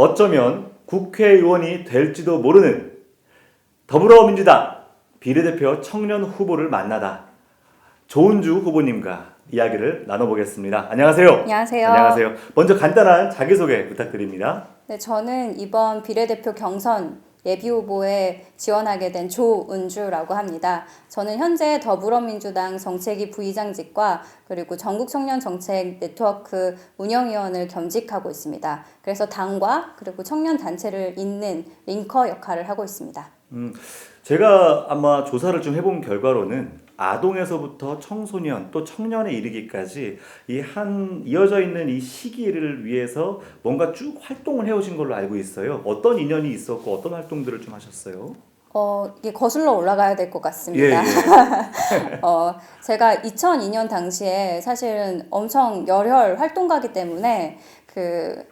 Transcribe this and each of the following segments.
어쩌면 국회의원이 될지도 모르는 더불어민주당 비례대표 청년 후보를 만나다 조은주 후보님과 이야기를 나눠보겠습니다. 안녕하세요. 안녕하세요. 안녕하세요. 먼저 간단한 자기소개 부탁드립니다. 네, 저는 이번 비례대표 경선 예비 후보에 지원하게 된 조은주라고 합니다. 저는 현재 더불어민주당 정책위 부의장직과 그리고 전국 청년 정책 네트워크 운영위원을 겸직하고 있습니다. 그래서 당과 그리고 청년 단체를 잇는 링커 역할을 하고 있습니다. 음, 제가 아마 조사를 좀 해본 결과로는 아동에서부터 청소년 또 청년에 이르기까지 이 한 이어져 있는 이 시기를 위해서 뭔가 쭉 활동을 해오신 걸로 알고 있어요. 어떤 인연이 있었고 어떤 활동들을 좀 하셨어요? 어, 이게 거슬러 올라가야 될것 예, 같습니다. 예. 어, 제가 2002년 당시에 사실은 엄청 열혈 활동가기 때문에 그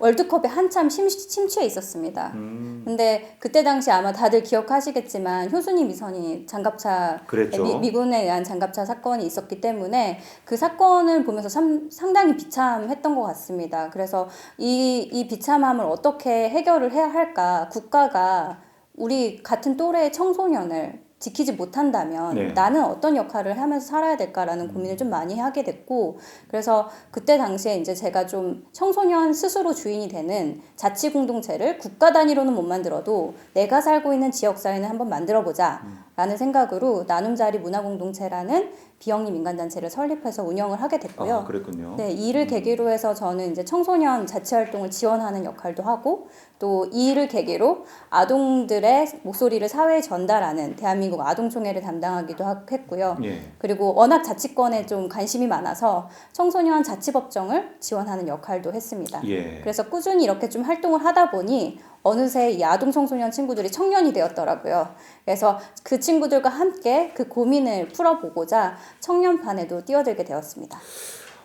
월드컵에 한참 심, 심취해 있었습니다. 음, 근데 그때 당시 아마 다들 기억하시겠지만 효순이 미선이 장갑차. 미, 미군에 의한 장갑차 사건이 있었기 때문에 그 사건을 보면서 참, 상당히 비참했던 것 같습니다. 그래서 이, 이 비참함을 어떻게 해결을 해야 할까? 국가가 우리 같은 또래의 청소년을 지키지 못한다면 네. 나는 어떤 역할을 하면서 살아야 될까라는 고민을 좀 많이 하게 됐고 그래서 그때 당시에 이제 제가 좀 청소년 스스로 주인이 되는 자치 공동체를 국가 단위로는 못 만들어도 내가 살고 있는 지역 사회는 한번 만들어 보자 라는 생각으로 나눔 자리 문화 공동체라는 비영리 민간 단체를 설립해서 운영을 하게 됐고요. 아, 그랬군요. 네, 이 일을 계기로 해서 저는 이제 청소년 자치 활동을 지원하는 역할도 하고 또이 일을 계기로 아동들의 목소리를 사회에 전달하는 대한민국 아동총회를 담당하기도 하- 했고요. 예. 그리고 워낙 자치권에 좀 관심이 많아서 청소년 자치법정을 지원하는 역할도 했습니다. 예. 그래서 꾸준히 이렇게 좀 활동을 하다 보니 어느새 이 아동 청소년 친구들이 청년이 되었더라고요. 그래서 그 친구들과 함께 그 고민을 풀어보고자 청년판에도 뛰어들게 되었습니다.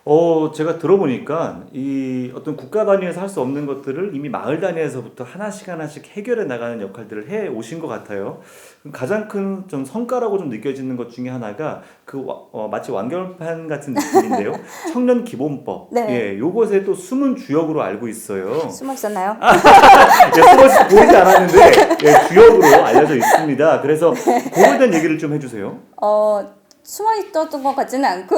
어, 제가 들어보니까 이 어떤 국가 단위에서 할 수 없는 것들을 이미 마을 단위에서부터 하나씩 하나씩 해결해 나가는 역할들을 해 오신 것 같아요. 가장 큰 좀 성과라고 좀 느껴지는 것 중에 하나가 그 와- 어, 마치 완결판 같은 느낌인데요. 청년 기본법. 네. 예, 요것에 또 숨은 주역으로 알고 있어요. 숨어 있었나요? 예, 숨어서 보이지 않았는데 예, 주역으로 알려져 있습니다. 그래서 그거에 대한 얘기를 좀 해주세요. 어, 숨어 있었던 것 같지는 않고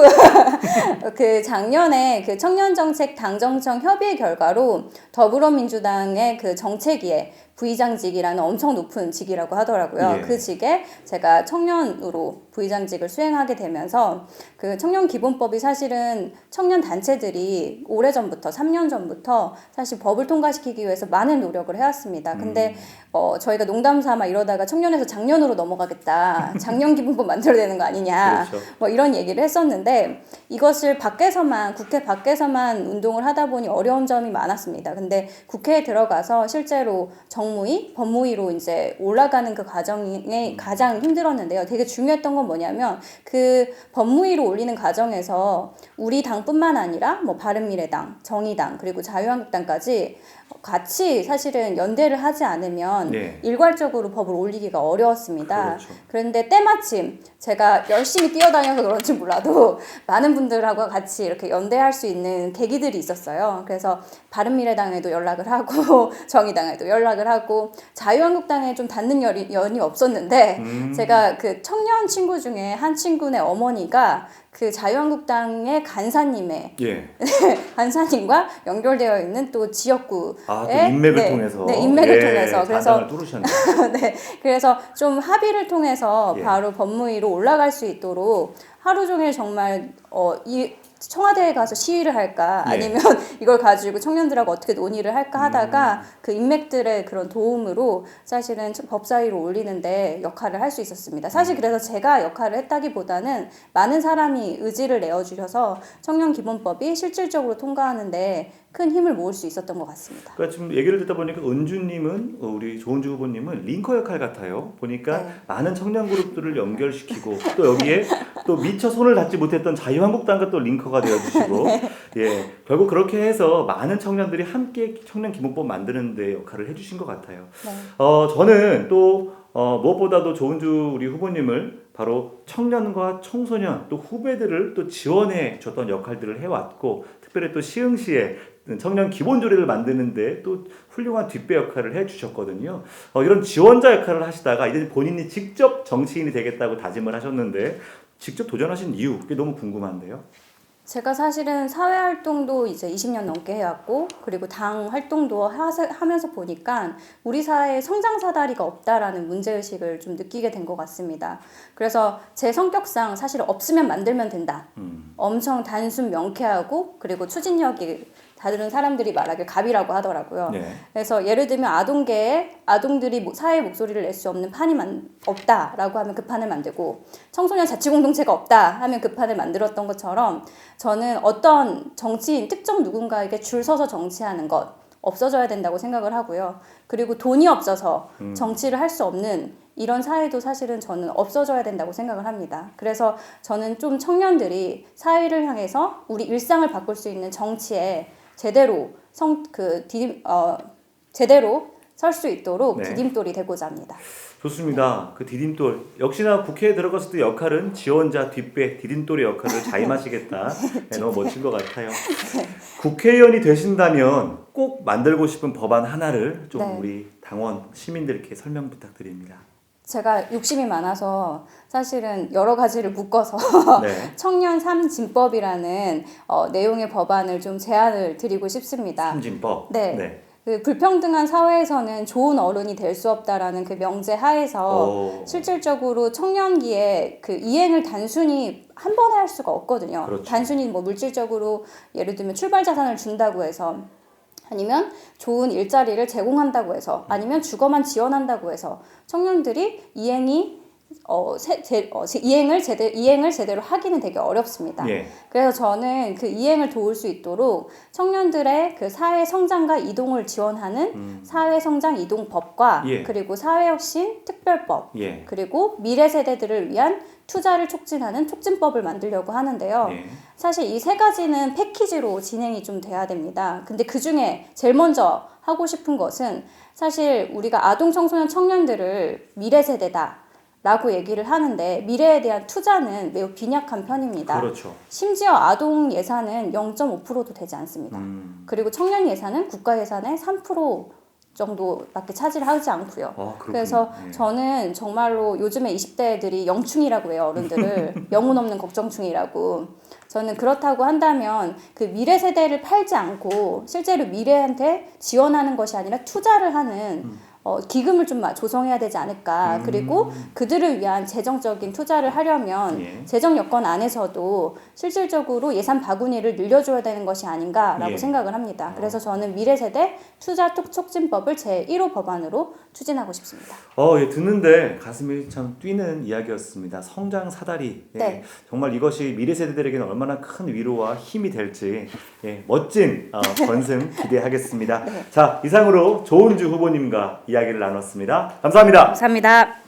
그 작년에 그 청년 정책 당정청 협의 결과로 더불어민주당의 그 정책위에 부의장직이라는 엄청 높은 직이라고 하더라고요. 예. 그 직에 제가 청년으로 부의장직을 수행하게 되면서 그 청년 기본법이 사실은 청년 단체들이 오래전부터 3년 전부터 사실 법을 통과시키기 위해서 많은 노력을 해왔습니다. 근데 어, 저희가 농담 삼아 이러다가 청년에서 작년으로 넘어가겠다. 작년 기본법 만들어야 되는 거 아니냐. 그렇죠. 뭐 이런 얘기를 했었는데 이것을 밖에서만 국회 밖에서만 운동을 하다 보니 어려운 점이 많았습니다. 근데 국회에 들어가서 실제로 정 무위, 법무위로 이제 올라가는 그 과정이 가장 힘들었는데요. 되게 중요했던 건 뭐냐면 그 법무위로 올리는 과정에서 우리 당뿐만 아니라 뭐 바른미래당, 정의당 그리고 자유한국당까지 같이 사실은 연대를 하지 않으면 네. 일괄적으로 법을 올리기가 어려웠습니다. 그렇죠. 그런데 때마침 제가 열심히 뛰어다녀서 그런지 몰라도 많은 분들하고 같이 이렇게 연대할 수 있는 계기들이 있었어요. 그래서 바른미래당에도 연락을 하고 정의당에도 연락을 하고 자유한국당에 좀 닿는 연이, 연이 없었는데 음. 제가 그 청년 친구 중에 한 친구네 어머니가 그 자유한국당의 간사님의 예. 간사님과 연결되어 있는 또 지역구 아, 또 네, 인맥을 네, 통해서. 네, 인맥을 예, 통해서. 그래서 자산을 뚫으셨네요. 네, 그래서 좀 합의를 통해서 예. 바로 법무위로 올라갈 수 있도록 하루 종일 정말 어, 이 청와대에 가서 시위를 할까 예. 아니면 이걸 가지고 청년들하고 어떻게 논의를 음. 할까 하다가 그 인맥들의 그런 도움으로 사실은 법사위로 올리는데 역할을 할 수 있었습니다. 사실 음. 그래서 제가 역할을 했다기보다는 많은 사람이 의지를 내어주셔서 청년 기본법이 실질적으로 통과하는데 큰 힘을 모을 수 있었던 것 같습니다. 그러니까 지금 얘기를 듣다 보니까 은주님은 어, 우리 조은주 후보님은 링커 역할 같아요. 보니까 네. 많은 청년 그룹들을 연결시키고 또 여기에 또 미처 손을 닿지 못했던 자유한국당과 또 링커가 되어주시고 네. 예 결국 그렇게 해서 많은 청년들이 함께 청년 기본법 만드는데 역할을 해주신 것 같아요. 네. 어 저는 또 어, 무엇보다도 조은주 우리 후보님을 바로 청년과 청소년 또 후배들을 또 지원해 줬던 역할들을 해왔고 특별히 또 시흥시에 청년 기본조례를 만드는데 또 훌륭한 뒷배 역할을 해주셨거든요. 어, 이런 지원자 역할을 하시다가 이제 본인이 직접 정치인이 되겠다고 다짐을 하셨는데 직접 도전하신 이유 그게 너무 궁금한데요. 제가 사실은 사회 활동도 이제 20년 넘게 해왔고 그리고 당 활동도 하면서 보니까 우리 사회에 성장 사다리가 없다라는 문제 의식을 좀 느끼게 된 것 같습니다. 그래서 제 성격상 사실 없으면 만들면 된다. 음. 엄청 단순 명쾌하고 그리고 추진력이 다른 사람들이 말하길 갑이라고 하더라고요. 네. 그래서 예를 들면 아동계에 아동들이 뭐 사회 목소리를 낼 수 없는 판이 만, 없다라고 하면 그 판을 만들고 청소년 자치 공동체가 없다 하면 그 판을 만들었던 것처럼 저는 어떤 정치인 특정 누군가에게 줄 서서 정치하는 것 없어져야 된다고 생각을 하고요. 그리고 돈이 없어서 정치를 할 수 없는 이런 사회도 사실은 저는 없어져야 된다고 생각을 합니다. 그래서 저는 좀 청년들이 사회를 향해서 우리 일상을 바꿀 수 있는 정치에 제대로 성그 디딤 어 제대로 설 수 있도록 네. 디딤돌이 되고자 합니다. 좋습니다. 그 디딤돌 역시나 국회에 들어갔을 때 역할은 지원자 뒷배 디딤돌의 역할을 자임하시겠다. 네, 너무 멋진 것 같아요. 국회의원이 되신다면 꼭 만들고 싶은 법안 하나를 좀 네. 우리 당원 시민들께 설명 부탁드립니다. 제가 욕심이 많아서 사실은 여러 가지를 묶어서 네. 청년 삼진법이라는 어, 내용의 법안을 좀 제안을 드리고 싶습니다. 삼진법. 네. 네. 그 불평등한 사회에서는 좋은 어른이 될 수 없다라는 그 명제 하에서 오. 실질적으로 청년기에 그 이행을 단순히 한 번에 할 수가 없거든요. 그렇죠. 단순히 뭐 물질적으로 예를 들면 출발 자산을 준다고 해서 아니면 좋은 일자리를 제공한다고 해서 아니면 주거만 지원한다고 해서 청년들이 이행이 어, 세, 제, 어, 제- 이행을 제대 이행을 제대로 하기는 되게 어렵습니다. 예. 그래서 저는 그 이행을 도울 수 있도록 청년들의 그 사회 성장과 이동을 지원하는 사회 성장 이동법과 예. 그리고 사회혁신 특별법 예. 그리고 미래 세대들을 위한 투자를 촉진하는 촉진법을 만들려고 하는데요. 예. 사실 이 세 가지는 패키지로 진행이 좀 돼야 됩니다. 근데 그 중에 제일 먼저 하고 싶은 것은 사실 우리가 아동 청소년 청년들을 미래 세대다. 라고 얘기를 하는데 미래에 대한 투자는 매우 빈약한 편입니다. 그렇죠. 심지어 아동 예산은 0.5%도 되지 않습니다. 음. 그리고 청년 예산은 국가 예산의 3% 정도밖에 차지를 하지 않고요. 아. 그래서 예. 저는 정말로 요즘에 20대들이 영충이라고 해요 어른들을 영혼 없는 걱정충이라고 저는 그렇다고 한다면 그 미래 세대를 팔지 않고 실제로 미래한테 지원하는 것이 아니라 투자를 하는 음. 어, 기금을 좀 마- 조성해야 되지 않을까 그리고 그들을 위한 재정적인 투자를 하려면 예. 재정 여건 안에서도 실질적으로 예산 바구니를 늘려줘야 되는 것이 아닌가라고 예. 생각을 합니다. 그래서 저는 미래 세대 투자 톡 촉진법을 제 1호 법안으로 추진하고 싶습니다. 어, 예, 듣는데 가슴이 참 뛰는 이야기였습니다. 성장 사다리. 예, 네. 정말 이것이 미래 세대들에게는 얼마나 큰 위로와 힘이 될지 예, 멋진 어, 건승 기대하겠습니다. 네. 자, 이상으로 조은주 후보님과 이야기를 나눴습니다. 감사합니다. 감사합니다.